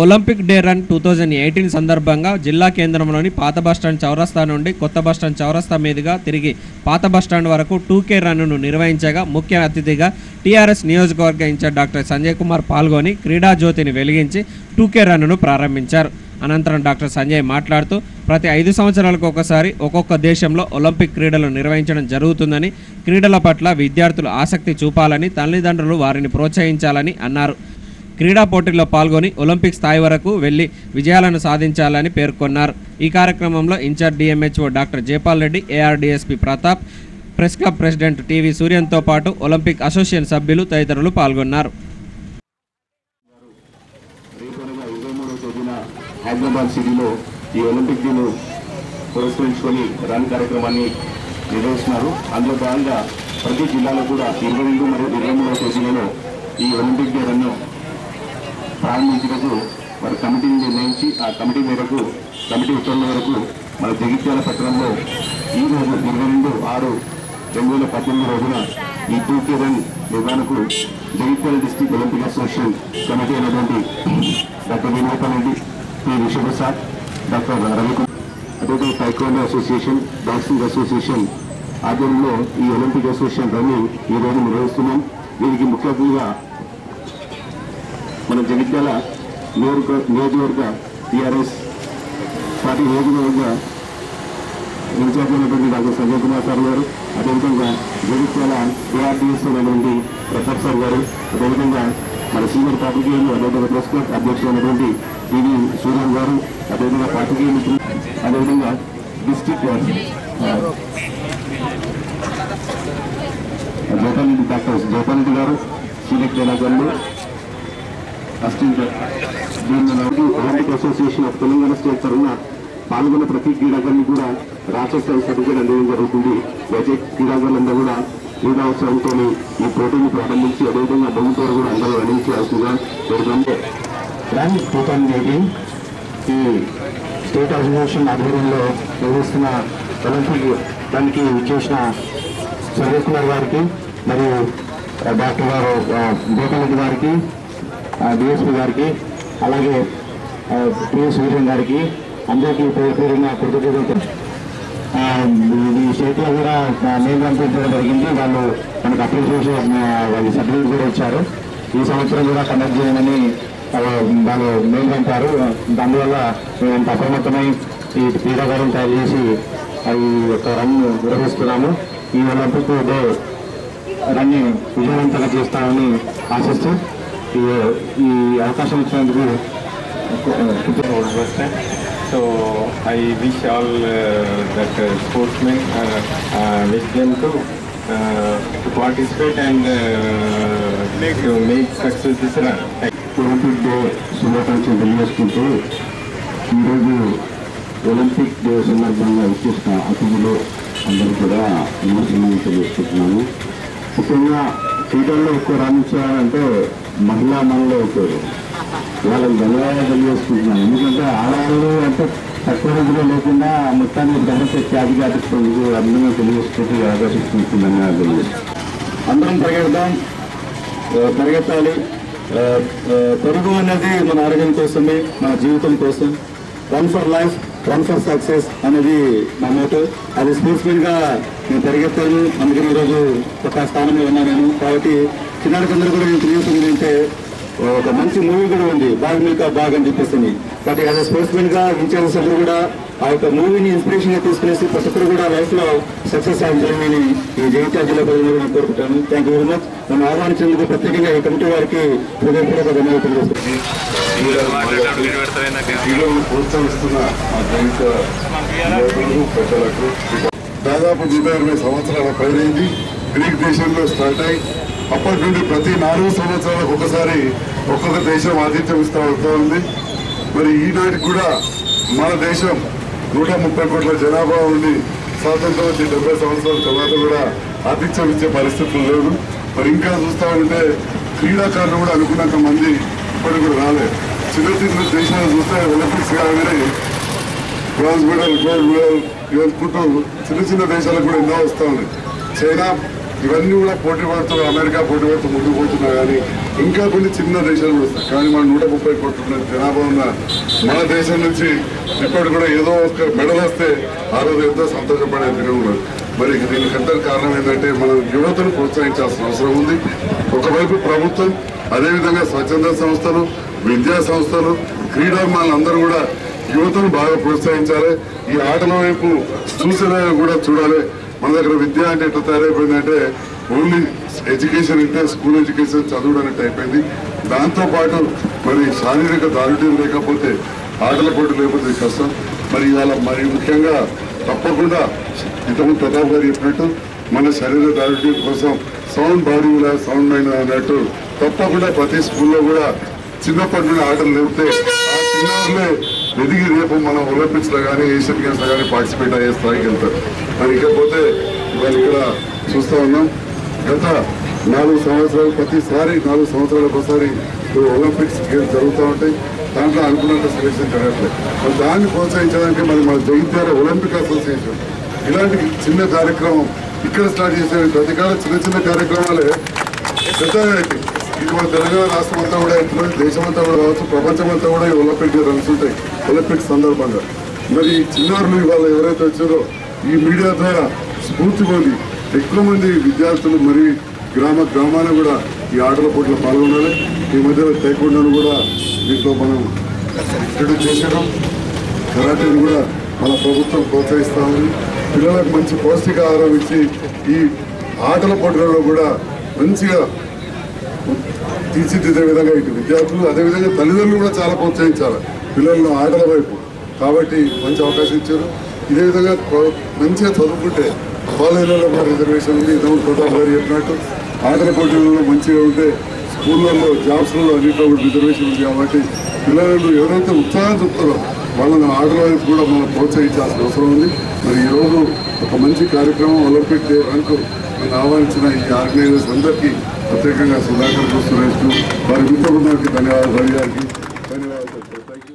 Olympic day run two thousand eighteen సందర్భంగా జిల్లా కేంద్రంలోని పాత బస్టాండ్ చౌరస్తా నుండి కొత్త బస్టాండ్ చౌరస్తా మీదుగా తిరిగి పాత బస్టాండ్ వరకు టూకే రన్ను నిర్వహించగా ముఖ్య అతిథిగా టీఆర్ఎస్ నియోజకవర్గ ఇన్ఛార్జ్ డాక్టర్ సంజయ్ కుమార్ పాల్గొని క్రీడా జ్యోతిని వెలిగించి టూకే రన్ను ప్రారంభించారు. అనంతరం డాక్టర్ సంజయ్ మాట్లాడుతూ ప్రతి ఐదు సంవత్సరాలకు ఒకసారి ఒక్కొక్క దేశంలో ఒలింపిక్ క్రీడలు నిర్వహించడం జరుగుతుందని క్రీడల పట్ల విద్యార్థులు ఆసక్తి చూపాలని తల్లిదండ్రులు వారిని ప్రోత్సహించాలని అన్నారు. క్రీడా పోటీల్లో పాల్గొని ఒలింపిక్ స్థాయి వరకు వెళ్ళి విజయాలను సాధించాలని పేర్కొన్నారు. ఈ కార్యక్రమంలో incharge DMHO doctor Jaipal Reddy ARDSP Pratap press club president TV సూర్యంతో పాటు ఒలింపిక్ అసోసియేషన్ సభ్యులు తదితరులు పాల్గొన్నారు. హైదరాబాద్ సిటీలో ఈ ఒలింపిక్ డేను పురస్కరించుకొని రన్ కార్యక్రమాన్ని నిర్వహిస్తున్నారు. అందులో భాగంగా ప్రతి జిల్లాలో కూడా ఇరవై రెండు మరియు ఇరవై మూడవ తేదీలలో ఈ ఒలింపిక్ డే రన్ను ప్రారంభించినకు వారి కమిటీని నిర్ణయించి ఆ కమిటీ మేరకు కమిటీ ఉత్తర్వుల వరకు మన జగిత్యాల పట్టణంలో ఈ రోజు ఇరవై రెండు ఆరు రెండు వేల పద్దెనిమిది రోజున ఈ టూ కే రన్ నిర్వహణకు Jagtial district Olympic association committee అయినటువంటి doctor Venugopal Reddy P. Vishwaprasad doctor Ravikumar అదేవిధంగా టైకోండో అసోసియేషన్ బాక్సింగ్ అసోసియేషన్ ఆధ్వర్యంలో ఈ ఒలింపిక్ అసోసియేషన్ రన్నింగ్ ఈ రోజు నిర్వహిస్తున్నాం. దీనికి ముఖ్య అతిథిగా మన జగిత్యాల నియోజక నియోజకవర్గ టీఆర్ఎస్ పార్టీ నియోజకవర్గ ఇన్ఛార్జ్ అయినటువంటి డాక్టర్ సంజయ్ కుమార్ సార్ గారు అదేవిధంగా జగిత్యాల ఏఆర్డీఎస్ అయినటువంటి ప్రతాప్ సార్ గారు అదేవిధంగా మన సీనియర్ పాత్రికేయులు అదేవిధంగా ప్రెస్ క్లబ్ అధ్యక్షులైనటువంటి టీవీ సూర్యం గారు అదేవిధంగా పాత్రికేయ మిత్రులు అదేవిధంగా డిస్టిక్ జోపారెడ్డి డాక్టర్ జోపారెడ్డి గారు సీనియర్ క్రీడాకారులు assistant association of Telangana state తరఫున పాల్గొన్న ప్రతి క్రీడాకారుని కూడా రాష్ట్ర స్థాయి సర్టిఫికేట్ అందడం జరుగుతుంది. అయితే క్రీడాకారులందరూ కూడా క్రీడావసరంతో ఈ పోటీని ప్రారంభించి అదేవిధంగా బహుమతులు కూడా అందరూ అందించాల్సిందిగా జరుగుతుంది రన్ టూ థౌజండ్ ఎయిటీన్ ఈ స్టేట్ అసోసియేషన్ ఆధ్వర్యంలో నిర్వహిస్తున్న ఒలింపిక్ దానికి చేసిన సంజయ్ కుమార్ గారికి మరియు డాక్టర్ గారు గోపాలరెడ్డి గారికి డిఎస్పీ గారికి అలాగే పిఎస్ విజయన్ గారికి అందరికీ పేరు పేరున కృతజ్ఞతలు ఈ స్టేట్లో కూడా నేను పంపించడం జరిగింది. వాళ్ళు మనకు అప్లికేషన్ వాళ్ళ సర్టిఫికేట్ కూడా ఇచ్చారు. ఈ సంవత్సరం కూడా కండక్ట్ చేయమని వాళ్ళు మెయిల్ పంపారు దానివల్ల మేము అప్రమత్తమై ఈ క్రీడాకారం తయారు చేసి ఈ యొక్క రన్ నిర్వహిస్తున్నాము. ఈ ఒలింపిక్ డే రన్ని విజయవంతంగా చేస్తామని ఆశిస్తూ ఈ అవకాశం ఇచ్చినందుకు so I wish all that sportsmen wish them to participate and make success Olympic day శుభాకాంక్షలు తెలియజేసుకుంటూ ఈరోజు ఒలింపిక్ డే సందర్భంగా విచ్చేసిన అతిథులు అందరూ కూడా విమర్శనం తెలియజేసుకుంటున్నాను. ముఖ్యంగా క్రీడల్లో ఎక్కువ రాణించాలంటే మహిళా మనలో వాళ్ళకి ధన్యవాదాలు తెలియజేసుకుంటున్నాను ఎందుకంటే ఆడవాళ్ళు అంటే తక్కువ రోజులో లేకుండా మొత్తాన్ని గమనించే ఖ్యాతి అందరూ తెలియజేసుకుంటూ ఆకర్షిస్తుంది ధన్యవాదాలు అందరం పరిగెడదాం. పరిగెత్తాలి. పరుగు అనేది మన ఆరోగ్యం కోసమే మన జీవితం కోసం. Run for life run for success అనేది నా మోటో అది స్పోర్ట్స్మెన్గా నేను పరిగెత్తాను. అందుకని ఈరోజు ఒక స్థానంలో ఉన్నాను నేను. కాబట్టి చిన్నారికందరూ కూడా నేను తెలియజేస్తుంది అంటే ఒక మంచి మూవీ కూడా ఉంది బాగ్ మిల్కా బాగ్ అని చెప్పేసి బట్ యాజ్ అ స్పోర్ట్స్మెన్గా ఇన్ఛార్జెస్ అందరూ కూడా ఆ యొక్క మూవీని ఇన్స్పిరేషన్గా తీసుకునేసి ప్రతి ఒక్కరు కూడా లైఫ్లో సక్సెస్ అవ్వాలని ఈ జగిత్యాల జిల్లా ప్రజలు నేను కోరుకుంటాను. థ్యాంక్ యూ వెరీ మచ్ నన్ను ఆహ్వానించేందుకు ప్రత్యేకంగా ఈ కమిటీ వారికి హృదయపూర్వక ధన్యవాదాలు క్రీడలను ప్రోత్సహిస్తున్న పెద్దలకు దాదాపు నూట ఇరవై సంవత్సరాల పైరైంది గ్రీక్ దేశంలో స్టార్ట్ అయి అప్పటి నుండి ప్రతి నాలుగు సంవత్సరాలకు ఒకసారి ఒక్కొక్క దేశం ఆతిథ్యం ఇస్తూ వస్తూ ఉంది. మరి ఈనాటికి కూడా మన దేశం నూట ముప్పై కోట్ల జనాభా ఉండి స్వాతంత్రం వచ్చి డెబ్బై సంవత్సరాల తర్వాత కూడా ఆతిథ్యం ఇచ్చే పరిస్థితులు లేదు మరి ఇంకా చూస్తూ ఉంటే క్రీడాకారులు కూడా అనుకున్నంత మంది ఇప్పటికి కూడా రాలేదు చిన్న చిన్న దేశాలు చూస్తే ఒలింపిక్స్ కాగానే బ్రాంజ్ మెడల్ గోల్డ్ మెడల్ ఇవనుకుంటూ చిన్న చిన్న దేశాలకు కూడా ఎన్నో వస్తూ ఉన్నాయి. చైనా ఇవన్నీ కూడా పోటీ పడుతూ అమెరికా పోటీ పడుతూ ముందుకు పోతున్నా కానీ ఇంకా కొన్ని చిన్న దేశాలు కూడా వస్తాయి. కానీ మన నూట ముప్పై కోట్ల జనాభా ఉన్న మన దేశం నుంచి ఇప్పటి కూడా ఏదో ఒక మెడల్ వస్తే ఆ రోజు ఎంతో సంతోషపడే దినం మరి దీనికి అంతా కారణం ఏంటంటే మనం యువతను ప్రోత్సహించాల్సిన అవసరం ఉంది. ఒకవైపు ప్రభుత్వం అదేవిధంగా స్వచ్ఛంద సంస్థలు విద్యా సంస్థలు క్రీడాభిమానులు కూడా యువతను బాగా ప్రోత్సహించాలి. ఈ ఆటల వైపు చూసేలా కూడా చూడాలి. మన దగ్గర విద్య అంటే ఎట్లా తయారైపోయిందంటే ఓన్లీ ఎడ్యుకేషన్ అంటే స్కూల్ ఎడ్యుకేషన్ చదువుడు అయిపోయింది. దాంతో పాటు మరి శారీరక దారుఢ్యం లేకపోతే ఆటల పోటీ లేకపోతే కష్టం. మరి ఇవాళ మరి ముఖ్యంగా తప్పకుండా ఇంతకుముందు ప్రతాప్ గారు చెప్పినట్టు మన శరీర దారుఢ్యం కోసం సౌండ్ బాడీ సౌండ్ మైండ్ అన్నట్టు తప్పకుండా ప్రతి స్కూల్లో కూడా చిన్నప్పటి నుండి ఆటలు లేపితే ఆ చిన్నారులే ఎదిగి రేపు మనం ఒలింపిక్స్లో కానీ ఏషియన్ గేమ్స్లో కానీ పార్టిసిపేట్ అయ్యే స్థాయికి వెళ్తారు. మరి ఇకపోతే ఇవాళ ఇక్కడ చూస్తూ ఉన్నాం. గత నాలుగు సంవత్సరాలు ప్రతిసారి నాలుగు సంవత్సరాలకు ఒకసారి ఒలింపిక్స్ గేమ్స్ జరుగుతూ ఉంటాయి. దాంట్లో అనుకున్నంత సెలెక్షన్ జరగట్లేదు. మరి దాన్ని ప్రోత్సహించడానికి మరి మన జగిత్యాల ఒలింపిక్ అసోసియేషన్ ఇలాంటి చిన్న కార్యక్రమం ఇక్కడ స్టార్ట్ చేసే ప్రతి చిన్న చిన్న కార్యక్రమాలే. పెద్దగా ఇది. మన తెలంగాణ రాష్ట్రం అంతా కూడా దేశం అంతా కూడా కావచ్చు ప్రపంచం అంతా కూడా ఈ ఒలింపిక్ రన్స్ ఉంటాయి ఒలింపిక్స్ సందర్భంగా. మరి ఈ చిన్నారులు ఇవాళ ఎవరైతే వచ్చారో ఈ మీడియా ద్వారా స్ఫూర్తి పొంది ఎక్కువ మంది విద్యార్థులు మరి గ్రామ గ్రామాన కూడా ఈ ఆటల పోటీలో పాల్గొనాలి. ఈ మధ్యలో టైకోండాను కూడా దీంట్లో మనం ఇంట్రడ్యూస్ చేసాం కరాటీని కూడా మన ప్రభుత్వం ప్రోత్సహిస్తామని పిల్లలకు మంచి పౌష్టికాహారం ఇచ్చి ఈ ఆటల పోటీలలో కూడా మంచిగా తీర్చిదిద్దే విధంగా ఇటు విద్యార్థులు అదేవిధంగా తల్లిదండ్రులు కూడా చాలా ప్రోత్సహించాలి. పిల్లలను ఆటల వైపు కాబట్టి మంచి అవకాశం ఇచ్చారు. ఇదే విధంగా మంచిగా చదువుకుంటే కాలేజీలలో కూడా రిజర్వేషన్ ఉంది. ఇదే ప్రతాప్ గారు చెప్పినట్టు ఆటల పోటీలలో మంచిగా ఉంటే స్కూళ్ళల్లో జాబ్స్లలో అన్నింటిలో కూడా రిజర్వేషన్ ఉంది కాబట్టి పిల్లలు ఎవరైతే ఉత్సాహం చూపుతారో వాళ్ళని ఆటల వైపు కూడా మనం ప్రోత్సహించాల్సిన అవసరం ఉంది. మరి ఈరోజు ఒక మంచి కార్యక్రమం ఒలింపిక్ డే రంకు నేను ఆహ్వానించిన ఈ ఆర్గనైజర్స్ అందరికీ ప్రత్యేకంగా సుధాకర్ సురేష్ వారి మిత్ర బృందానికి ధన్యవాదాలు థ్యాంక్ గారికి